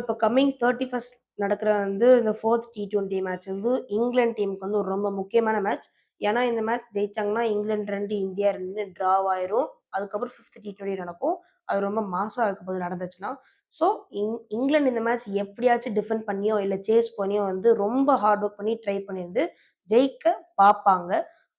இப்போ coming thirty first நடக்கிற வந்து இந்த ஃபோர்த் டி டுவெண்ட்டி மேட்ச் வந்து இங்கிலாந்து டீமுக்கு வந்து ஒரு ரொம்ப முக்கியமான மேட்ச் ஏன்னா இந்த மேட்ச் ஜெயிச்சாங்கன்னா இங்கிலாந்து ரெண்டு இந்தியா ரெண்டு ட்ரா ஆயிரும். அதுக்கப்புறம் ஃபிஃப்த் டி டுவெண்ட்டி நடக்கும். அது ரொம்ப மாசம் இருக்க போது நடந்துச்சுன்னா. ஸோ இங் இங்கிலாந்து இந்த மேட்ச் எப்படியாச்சும் டிஃபெண்ட் பண்ணியோ இல்லை சேஸ் பண்ணியோ வந்து ரொம்ப ஹார்ட் ஒர்க் பண்ணி ட்ரை பண்ணியிருந்து ஜெயிக்க பார்ப்பாங்க.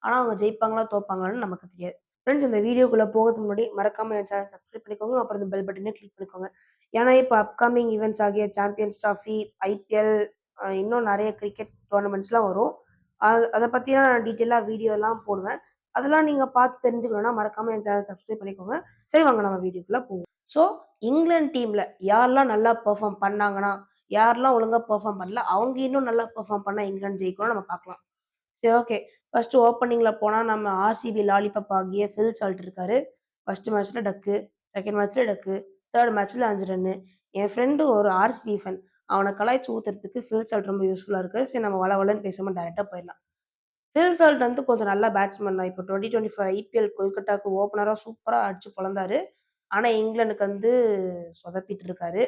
ஆனால் அவங்க ஜெயிப்பாங்களா தோப்பாங்களான்னு நமக்கு தெரியாது. ஃப்ரெண்ட்ஸ் இந்த வீடியோக்குள்ளே போகிறதுக்கு முன்னாடி மறக்காம என் சேனல் சப்ஸ்கிரைப் பண்ணிக்கோங்க. அப்புறம் இந்த பெல் பட்டனே கிளிக் பண்ணிக்கோங்க. ஏன்னா இப்போ அப்கமிங் ஈவெண்ட்ஸ் ஆகிய சாம்பியன்ஸ் ட்ராஃபி ஐபிஎல் இன்னும் நிறைய கிரிக்கெட் டோர்னமெண்ட்ஸ்லாம் வரும். அது அதை பற்றினா நான் டீட்டெயிலாக வீடியோலாம் போடுவேன். அதெல்லாம் நீங்கள் பார்த்து தெரிஞ்சுக்கணும்னா மறக்காம என் சேனல் சப்ஸ்கிரைப் பண்ணிக்கோங்க. சரி வாங்க நம்ம வீடியோக்குள்ளே போவோம். ஸோ இங்கிலாந்து டீமில் யாரெல்லாம் நல்லா பெர்ஃபார்ம் பண்ணாங்கன்னா யாரெல்லாம் ஒழுங்காக பெர்ஃபார்ம் பண்ணல அவங்க இன்னும் நல்லா பெர்ஃபார்ம் பண்ணால் இங்கிலாந்து ஜெயிக்கணும் நம்ம பார்க்கலாம். சரி ஓகே ஃபர்ஸ்ட் ஓப்பனிங்கில் போனால் நம்ம ஆர்சிபி லாலிபப் ஆகிய ஃபில் சால்ட் இருக்காரு. ஃபர்ஸ்ட் மேட்ச்சில் டக்கு செகண்ட் மேட்ச்சில் டக்கு தேர்ட் மேட்ச்சில் அஞ்சு ரன்னு என் ஃப்ரெண்டு ஒரு ஆர்சிபி ஃபன் அவனை கலாய்ச்சி ஊத்துறதுக்கு ஃபில் சால்ட் ரொம்ப யூஸ்ஃபுல்லாக இருக்குது சரி நம்ம வள வளன்னு பேசாமல் டேரெக்டாக போயிடலாம். ஃபில் சால்ட் வந்து கொஞ்சம் நல்ல பேட்ஸ்மேன் தான். இப்போ டுவெண்ட்டி டுவெண்ட்டி ஃபைவ் ஐபிஎல் கொல்கட்டாவுக்கு ஓப்பனராக சூப்பராக அடிச்சு பிறந்தாரு ஆனால் இங்கிலாந்துக்கு வந்து சொதப்பிட்டு இருக்காரு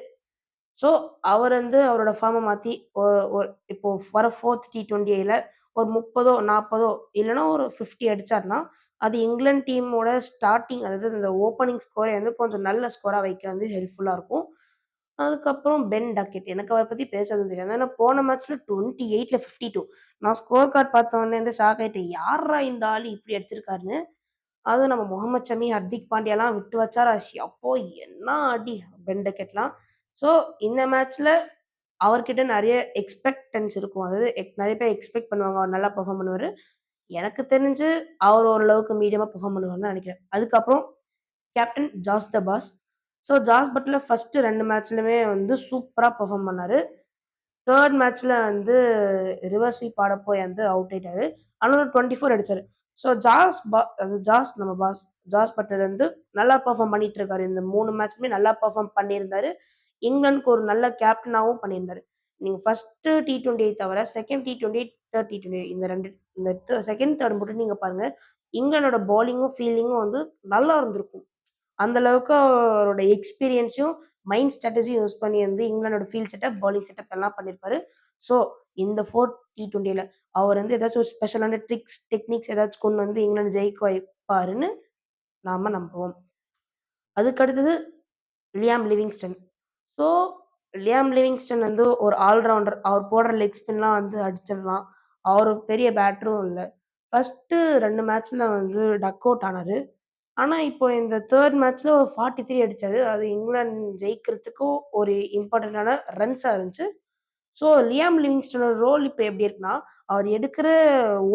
ஸோ அவர் வந்து அவரோட ஃபார்மை மாற்றி இப்போ வர ஃபோர்த் டி டுவெண்ட்டி ஒரு முப்பதோ நாற்பதோ இல்லைன்னா ஒரு ஃபிஃப்டி அடிச்சார்னா அது இங்கிலாந்து டீமோட ஸ்டார்டிங் அதாவது இந்த ஓப்பனிங் ஸ்கோரை வந்து கொஞ்சம் நல்ல ஸ்கோராக வைக்க வந்து ஹெல்ப்ஃபுல்லாக இருக்கும். அதுக்கப்புறம் பென் டக்கெட். எனக்கு அவரை பற்றி பேசுறது தெரியாது. ஏன்னா போன மேட்ச்ல டுவெண்ட்டி எயிட்ல ஃபிஃப்டி டூ நான் ஸ்கோர் கார்டு பார்த்தோன்னே வந்து ஷாக் ஆகிட்டேன் யாரா இந்த ஆள் இப்படி அடிச்சிருக்காருன்னு? அதுவும் நம்ம முகமது ஷமி ஹர்திக் பாண்டியாலாம் விட்டு வச்சாரா அப்போ என்ன அடி? பென் டக்கெட்லாம். ஸோ இந்த மேட்ச்ல அவர்கிட்ட நிறைய எக்ஸ்பெக்டன்ஸ் இருக்கும். அதாவது நிறைய பேர் எக்ஸ்பெக்ட் பண்ணுவாங்க அவர் நல்லா பெர்ஃபார்ம் பண்ணுவார். எனக்கு தெரிஞ்சு அவர் ஓரளவுக்கு மீடியமாக பெர்ஃபார்ம் பண்ணுவார்னு நினைக்கிறேன். அதுக்கப்புறம் captain Jos the boss so Jos Buttler first ரெண்டு மேட்ச்லையுமே வந்து சூப்பராக பெர்ஃபார்ம் பண்ணார். தேர்ட் மேட்ச்சில் வந்து ரிவர்ஸ் ஸ்வீப் ஆட போய் வந்து அவுட் ஆயிட்டாரு. ஆனால் டுவெண்ட்டி ஃபோர் அடித்தார் ஸோ ஜாஸ் பா அது ஜாஸ் நம்ம பாஸ் ஜாஸ் பட்டர் வந்து நல்லா பெர்ஃபார்ம் பண்ணிட்டு இருக்காரு. இந்த மூணு மேட்ச்மே நல்லா பெர்ஃபார்ம் பண்ணியிருந்தாரு. இங்கிலாந்துக்கு ஒரு நல்ல கேப்டனாகவும் பண்ணியிருந்தாரு. நீங்கள் ஃபஸ்ட்டு டி டுவெண்ட்டி தவிர second T twenty third T twenty இந்த ரெண்டு இந்த செகண்ட் தேர்ட் மட்டும் நீங்கள் பாருங்கள் இங்கிலாண்டோட பாலிங்கும் ஃபீல்டிங்கும் வந்து நல்லா இருந்திருக்கும். அந்த அளவுக்கு அவரோட எக்ஸ்பீரியன்ஸையும் மைண்ட் ஸ்ட்ராட்டஜியும் யூஸ் பண்ணி வந்து இங்கிலாண்டோட ஃபீல்ட் செட்டப் பாலிங் செட்டப் எல்லாம் பண்ணியிருப்பாரு. ஸோ இந்த ஃபோர்த் டி டுவெண்ட்டியில் அவர் வந்து ஏதாச்சும் ஒரு ஸ்பெஷலான ட்ரிக்ஸ் டெக்னிக்ஸ் ஏதாச்சும் கொண்டு வந்து இங்கிலாந்து ஜெயிக்க வைப்பாருன்னு நாம் நம்புவோம். அதுக்கு அடுத்தது Liam Livingstone so Liam Livingstone வந்து ஒரு ஆல்ரவுண்டர் அவர் போடுற லெக் ஸ்பின்லாம் வந்து அடிச்சிடலாம். அவர் பெரிய பேட்டரும் இல்லை. ஃபர்ஸ்ட்டு ரெண்டு மேட்ச்சில் வந்து டக் அவுட் ஆனார். ஆனால் இப்போ இந்த தேர்ட் மேட்ச்சில் ஒரு ஃபார்ட்டி த்ரீ அடிச்சாரு. அது இங்கிலாந்து ஜெயிக்கிறதுக்கும் ஒரு இம்பார்ட்டண்ட்டான ரன்ஸாக இருந்துச்சு. ஸோ லியாம் லிவிங்ஸ்டனோட ரோல் இப்போ எப்படி இருக்குன்னா அவர் எடுக்கிற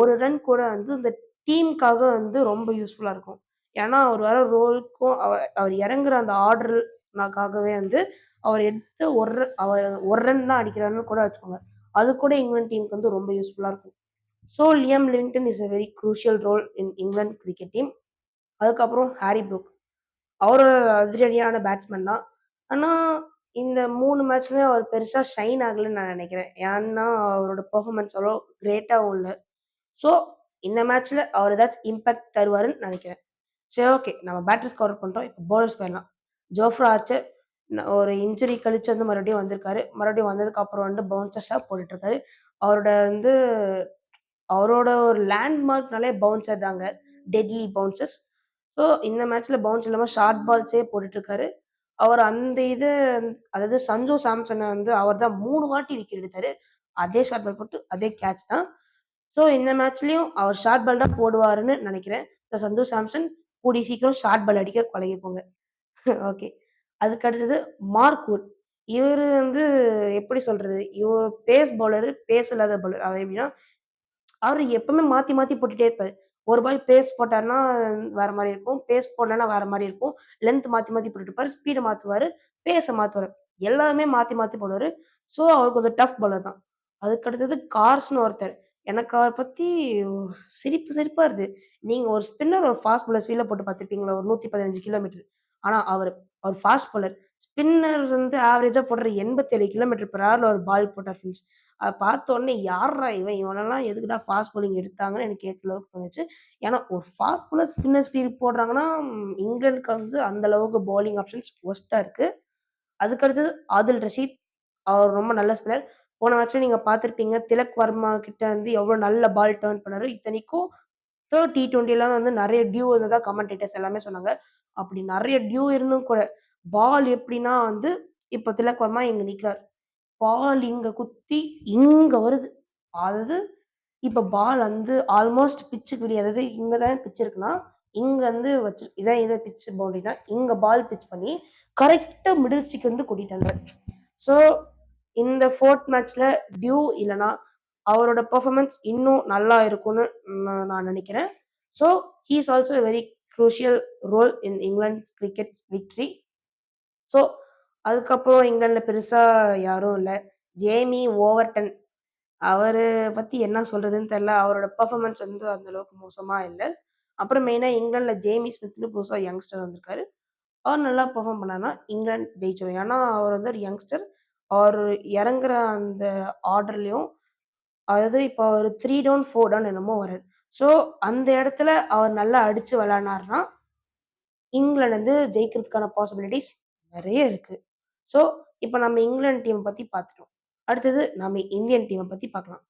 ஒரு ரன் கூட வந்து இந்த டீமுக்காக வந்து ரொம்ப யூஸ்ஃபுல்லாக இருக்கும். ஏன்னா அவர் வர ரோலுக்கும் அவர் அவர் இறங்குற அந்த ஆர்டர் நாக்காகவே வந்து அவர் எடுத்து ஒரு அவர் ஒரு ரன் தான் அடிக்கிறாருன்னு கூட வச்சுக்கோங்க. அது கூட இங்கிலாந்து டீமுக்கு வந்து ரொம்ப யூஸ்ஃபுல்லாக இருக்கும். So Liam Livingstone is a very crucial role in England cricket team அதுக்கப்புறம் ஹாரி ப்ரூக் அவரோட அதிரடியான பேட்ஸ்மேன் தான். ஆனால் இந்த மூணு மேட்ச்மே அவர் பெருசாக ஷைன் ஆகலைன்னு நான் நினைக்கிறேன். ஏன்னா அவரோட பெர்ஃபார்மன்ஸ் அவ்வளோ கிரேட்டாகவும் இல்லை. ஸோ இந்த மேட்ச்சில் அவர் ஏதாச்சும் இம்பேக்ட் தருவாருன்னு நினைக்கிறேன். சரி ஓகே நம்ம பேட்டர்ஸ் கவர் பண்ணிட்டோம். இப்போ போலர்ஸ் போயிடலாம். ஜோஃப்ரா ஆர்ச்சர் ஒரு இன்ஜுரி கழிச்சு வந்து மறுபடியும் வந்திருக்காரு. மறுபடியும் வந்ததுக்கு அப்புறம் வந்து பவுன்சர்ஸாக போட்டுட்டு இருக்காரு அவரோட வந்து அவரோட ஒரு லேண்ட்மார்க்னாலே பவுன்சர் தாங்க. டெட்லி பவுன்சர்ஸ் ஸோ இந்த மேட்ச்ல பவுன்ஸ் இல்லாமல் ஷார்ட் பால்ஸே போட்டுட்டு அவர் அந்த இது அதாவது சஞ்சு சாம்சனை வந்து அவர் தான் மூணு வாட்டி விக்கெட் எடுத்தாரு. அதே ஷார்ட் பால் போட்டு அதே கேட்ச் தான். ஸோ இந்த மேட்ச்லயும் அவர் ஷார்ட் பால் தான் போடுவாருன்னு நினைக்கிறேன். சஞ்சு சாம்சன் கூடி சீக்கிரம் ஷார்ட் பால் அடிக்க பழகிக்கோங்க ஓகே. அதுக்கு அடுத்தது மார்க்வுட் இவர் வந்து எப்படி சொல்றது? இவர் பேஸ் பவுலரு பேஸ் இல்லாத பவுலர். அது எப்படின்னா அவர் எப்பவுமே மாத்தி மாத்தி போட்டுட்டே இருப்பாரு. ஒரு பால் பேஸ் போட்டாருன்னா வேற மாதிரி இருக்கும். பேஸ் போடலன்னா வேற மாதிரி இருக்கும். லென்த் மாத்தி மாத்தி போட்டுட்டு இருப்பாரு. ஸ்பீடை மாத்துவாரு. பேஸை மாத்துவாரு. எல்லாமே மாத்தி மாத்தி போடுவாரு. ஸோ அவர் கொஞ்சம் டஃப் பவுலர் தான். அதுக்கு அடுத்தது கார்ஸ்னு ஒருத்தர். எனக்கு அவரை பத்தி சிரிப்பு சிரிப்பா வருது நீங்க ஒரு ஸ்பின்னர் ஒரு ஃபாஸ்ட் பவுலர் ஸ்பீட்ல போட்டு பார்த்துருப்பீங்களா? ஒரு நூத்தி பதினஞ்சு கிலோமீட்டர். ஆனா அவர் அவர் ஃபாஸ்ட் பவுலர் ஸ்பின்னர் வந்து ஆவரேஜா போடுற எண்பத்தேழு கிலோமீட்டர் பெர் ஹவர்ல ஒரு பால் போட்டார் ஃபினிஷ் அதை பார்த்த உடனே யாரா இவன்? இவனெல்லாம் எதுக்குடா ஃபாஸ்ட் பவுலிங் எடுத்தாங்கன்னு எனக்கு கேட்குற அளவுக்கு தோணுச்சு. ஏன்னா ஒரு ஃபாஸ்ட் போலர் ஸ்பின்னர் ஸ்பீட் போடுறாங்கன்னா இங்கிலாந்துக்கு வந்து அந்த அளவுக்கு பவுலிங் ஆப்ஷன்ஸ் ஒஸ்டா இருக்கு. அதுக்கடுத்தது ஆதில் ரஷீத். அவர் ரொம்ப நல்ல ஸ்பின்னர். போன மேட்ச்ல நீங்க பார்த்துருப்பீங்க. திலக் வர்மா கிட்ட வந்து எவ்வளோ நல்ல பால் டேர்ன் பண்ணாரு. இத்தனைக்கும் 3 T20லாம் வந்து நிறைய டியூ இருந்ததா கமெண்டேட்டர்ஸ் எல்லாமே சொன்னாங்க. அப்படி நிறைய டியூ இருந்தும் கூட, பால் எப்படின்னா வந்து இப்போ திலக் வர்மா இங்க நிக்கிறார். பால் இங்கே குத்தி இங்க வருது. அதாவது இப்போ பால் வந்து ஆல்மோஸ்ட் பிச்சுக்கு வெளிய அதாவது இங்க தான் பிட்ச் இருக்குன்னா, இங்க வந்து வச்சு இதான் இதான் பிட்ச் பவுண்டரினா, இங்க பால் பிட்ச் பண்ணி கரெக்டாக மிடில் ஸ்டிக் வந்து கூட்டிட்டு வந்தாரு. ஸோ இந்த ஃபோர்த் மேட்ச்ல டியூ இல்லைன்னா அவரோட பெர்ஃபார்மன்ஸ் இன்னும் நல்லா இருக்கும்னு நான் நினைக்கிறேன் so he is also a very crucial role in England cricket victory so அதுக்கப்புறம் இங்கிலாண்டில் பெருசாக யாரும் இல்லை ஜேமி ஓவர்டன் அவரை பற்றி என்ன சொல்கிறதுன்னு தெரியல. அவரோட பர்ஃபார்மன்ஸ் வந்து அந்தளவுக்கு மோசமாக இல்லை அப்புறம் மெயினாக இங்கிலாண்டில் ஜேமி ஸ்மித்னு புதுசாக யங்ஸ்டர் வந்திருக்காரு. அவர் நல்லா பெர்ஃபார்ம் பண்ணாருன்னா, இங்கிலாந்து ஜெயிச்சிரும். ஏன்னா, அவர் வந்து ஒரு யங்ஸ்டர். அவர் இறங்குற அந்த ஆர்டர்லேயும் அதாவது இப்போ ஒரு த்ரீ டவுன், ஃபோர் டவுன் என்னமோ வராது ஸோ அந்த இடத்துல அவர் நல்லா அடிச்சு விளையாடுனாருன்னா, இங்கிலாந்து வந்து ஜெயிக்கிறதுக்கான பாசிபிலிட்டிஸ் நிறைய இருக்கு. ஸோ இப்போ நம்ம இங்கிலாந்து டீம் பத்தி பார்த்துட்டோம். அடுத்தது நம்ம இந்தியன் டீமை பத்தி பார்க்கலாம்.